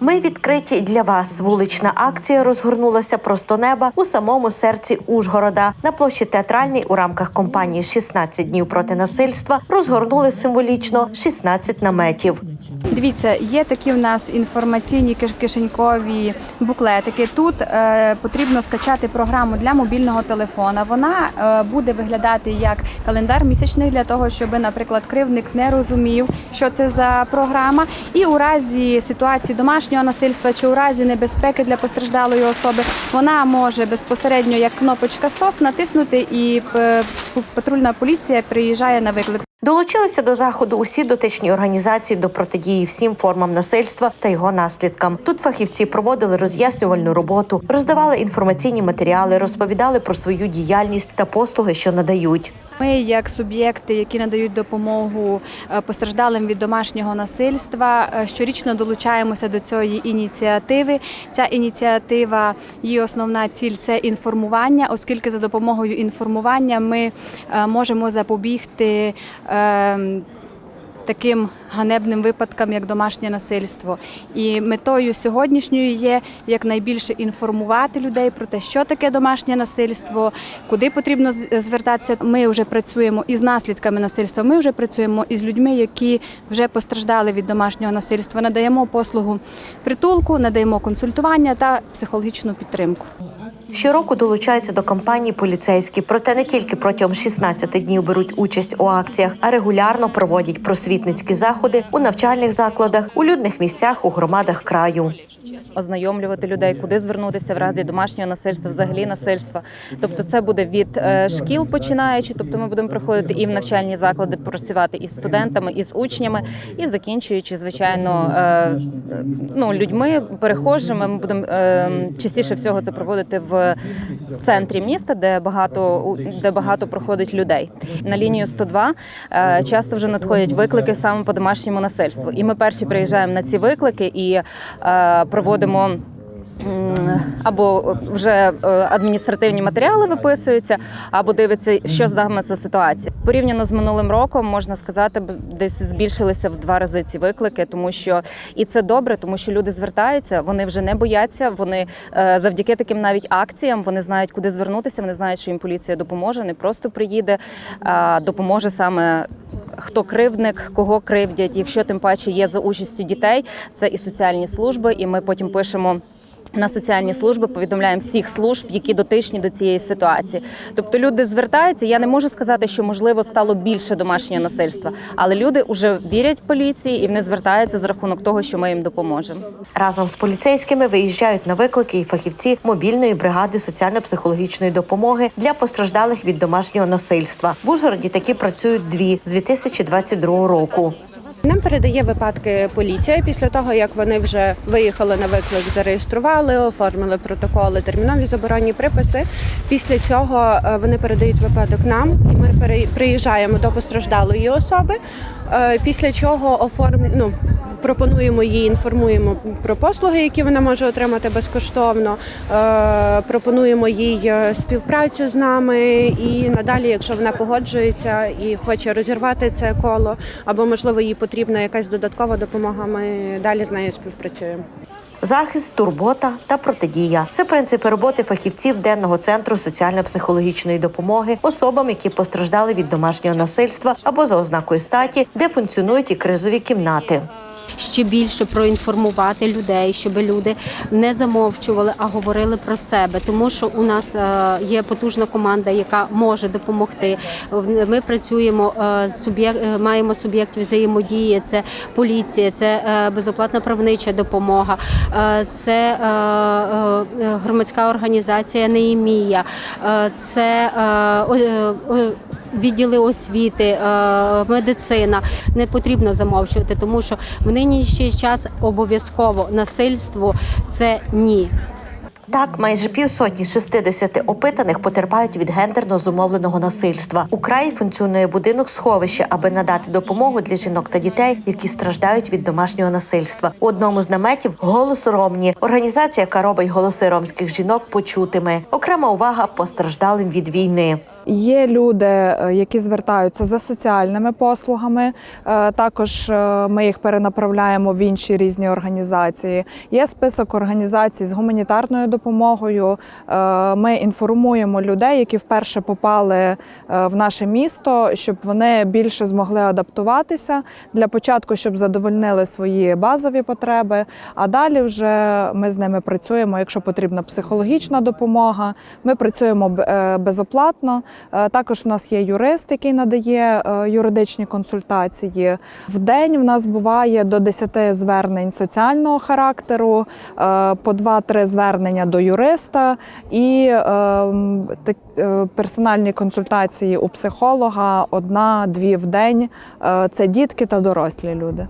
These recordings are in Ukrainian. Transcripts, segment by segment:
Ми відкриті для вас. Вулична акція розгорнулася просто неба у самому серці Ужгорода. На площі театральній у рамках компанії «16 днів проти насильства розгорнули символічно 16 наметів. Дивіться, є такі в нас інформаційні киш- кишенькові буклетики. Тут е, потрібно скачати програму для мобільного телефона. Вона е, буде виглядати як календар місячний для того, щоб, наприклад, кривник не розумів, що це за програма, і у разі ситуації домашнього насильства чи у разі небезпеки для постраждалої особи вона може безпосередньо як кнопочка СОС натиснути, і е, патрульна поліція приїжджає на виклик. Долучилися до заходу усі дотичні організації до протидії всім формам насильства та його наслідкам. Тут фахівці проводили роз'яснювальну роботу, роздавали інформаційні матеріали, розповідали про свою діяльність та послуги, що надають. Ми, як суб'єкти, які надають допомогу е, постраждалим від домашнього насильства, е, щорічно долучаємося до цієї ініціативи. Ця ініціатива, її основна ціль це інформування, оскільки за допомогою інформування ми е, можемо запобігти. Таким ганебним випадкам, як домашнє насильство, і метою сьогоднішньої є якнайбільше інформувати людей про те, що таке домашнє насильство, куди потрібно звертатися. Ми вже працюємо із наслідками насильства. Ми вже працюємо із людьми, які вже постраждали від домашнього насильства. Надаємо послугу притулку, надаємо консультування та психологічну підтримку. Щороку долучаються до кампанії поліцейські, проте не тільки протягом 16 днів беруть участь у акціях, а регулярно проводять просвітницькі заходи у навчальних закладах, у людних місцях, у громадах краю. Ознайомлювати людей, куди звернутися в разі домашнього насильства, взагалі насильства. Тобто, це буде від е, шкіл починаючи. Тобто, ми будемо приходити і в навчальні заклади працювати із студентами, і з учнями, і закінчуючи, звичайно, е, ну людьми, перехожими. Ми будемо е, частіше всього це проводити в центрі міста, де багато де багато проходить людей. На лінію 102 е, часто вже надходять виклики саме по домашньому насильству. І ми перші приїжджаємо на ці виклики і проводимо. Або вже е, адміністративні матеріали виписуються, або дивиться, що саме за ситуація. Порівняно з минулим роком можна сказати, десь збільшилися в два рази ці виклики, тому що і це добре, тому що люди звертаються, вони вже не бояться. Вони е, завдяки таким навіть акціям вони знають, куди звернутися. Вони знають, що їм поліція допоможе, не просто приїде, а допоможе саме хто кривдник, кого кривдять. Якщо тим паче є за участю дітей, це і соціальні служби, і ми потім пишемо. На соціальні служби повідомляємо всіх служб, які дотичні до цієї ситуації. Тобто люди звертаються. Я не можу сказати, що можливо стало більше домашнього насильства, але люди вже вірять поліції і вони звертаються за рахунок того, що ми їм допоможемо. Разом з поліцейськими виїжджають на виклики і фахівці мобільної бригади соціально-психологічної допомоги для постраждалих від домашнього насильства. В Ужгороді такі працюють дві з 2022 року. Нам передає випадки поліція після того, як вони вже виїхали на виклик, зареєстрували, оформили протоколи, термінові заборонні приписи. Після цього е, вони передають випадок нам, і ми приїжджаємо до постраждалої особи. е, Після чого оформ... ну, пропонуємо їй, інформуємо про послуги, які вона може отримати безкоштовно. е, Пропонуємо їй е, співпрацю з нами, і надалі, якщо вона погоджується і хоче розірвати це коло, або можливо їй потрібна якась додаткова допомога, ми далі з нею співпрацюємо. Захист, турбота та протидія це принципи роботи фахівців денного центру соціально-психологічної допомоги особам, які постраждали від домашнього насильства або за ознакою статі, де функціонують і кризові кімнати. Ще більше проінформувати людей, щоб люди не замовчували, а говорили про себе. Тому що у нас е, є потужна команда, яка може допомогти. Ми працюємо е, з е, маємо суб'єктів взаємодії. Це поліція, це безоплатна правнича допомога, це громадська організація Неємія, це відділи освіти, медицина. Не потрібно замовчувати, тому що в нинішній час обов'язково насильство це ні. Так, майже півсотні з 60 опитаних потерпають від гендерно зумовленого насильства. У краї функціонує будинок сховище, аби надати допомогу для жінок та дітей, які страждають від домашнього насильства. У одному з наметів голос ромні організація, яка робить голоси ромських жінок почутими. Окрема увага постраждалим від війни. Є люди, е, які звертаються за соціальними послугами. е, Також е, ми їх перенаправляємо в інші різні організації. Є список організацій з гуманітарною допомогою. Ми інформуємо людей, які вперше попали в наше місто, щоб вони більше змогли адаптуватися для початку, щоб задовольнили свої базові потреби. А далі вже ми з ними працюємо. Якщо потрібна психологічна допомога, ми працюємо безоплатно. Е, Також в нас є юрист, який надає е, юридичні консультації. В день в нас буває до 10 звернень соціального характеру, е, по 2-3 звернення до юриста і е, м, так- е, персональні консультації у психолога одна-дві в день. Це дітки та дорослі люди.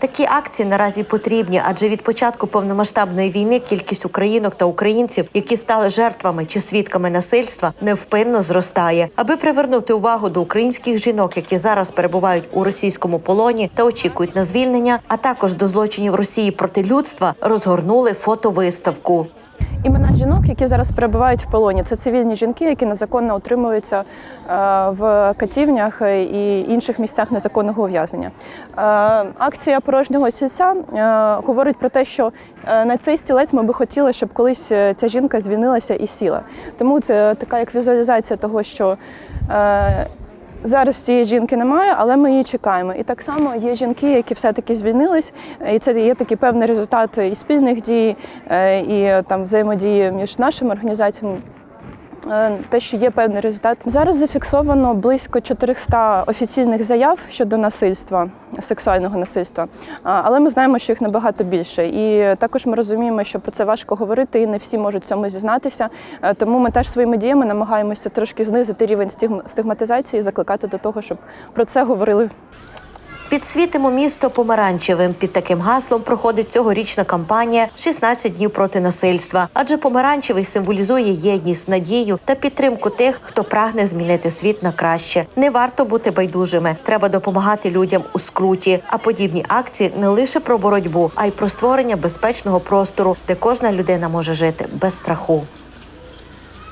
Такі акції наразі потрібні, адже від початку повномасштабної війни кількість українок та українців, які стали жертвами чи свідками насильства, невпинно зростає. Аби привернути увагу до українських жінок, які зараз перебувають у російському полоні та очікують на звільнення, а також до злочинів Росії проти людства, розгорнули фотовиставку. Імена жінок, які зараз перебувають в полоні, це цивільні жінки, які незаконно утримуються е, в катівнях і інших місцях незаконного ув'язнення. Е, Акція порожнього сільця е, говорить про те, що на цей стілець ми би хотіли, щоб колись ця жінка звільнилася і сіла. Тому це така як візуалізація того, що Зараз цієї жінки немає, але ми її чекаємо. І так само є жінки, які все-таки звільнились, і це є такий певний результат і спільних дій, е, і там взаємодії між нашими організаціями. Е, Те, що є певний результат. Зараз зафіксовано близько 400 офіційних заяв щодо насильства, сексуального насильства. Але ми знаємо, що їх набагато більше. І також ми розуміємо, що про це важко говорити, і не всі можуть цьому зізнатися. Е, Тому ми теж своїми діями намагаємося трошки знизити рівень стигм- стигматизації, і закликати до того, щоб про це говорили Підсвітимо місто помаранчевим. Під таким гаслом проходить цьогорічна кампанія «16 днів проти насильства. Адже помаранчевий символізує єдність, надію та підтримку тих, хто прагне змінити світ на краще. Не варто бути байдужими. Треба допомагати людям у скруті. А подібні акції не лише про боротьбу, а й про створення безпечного простору, де кожна людина може жити без страху.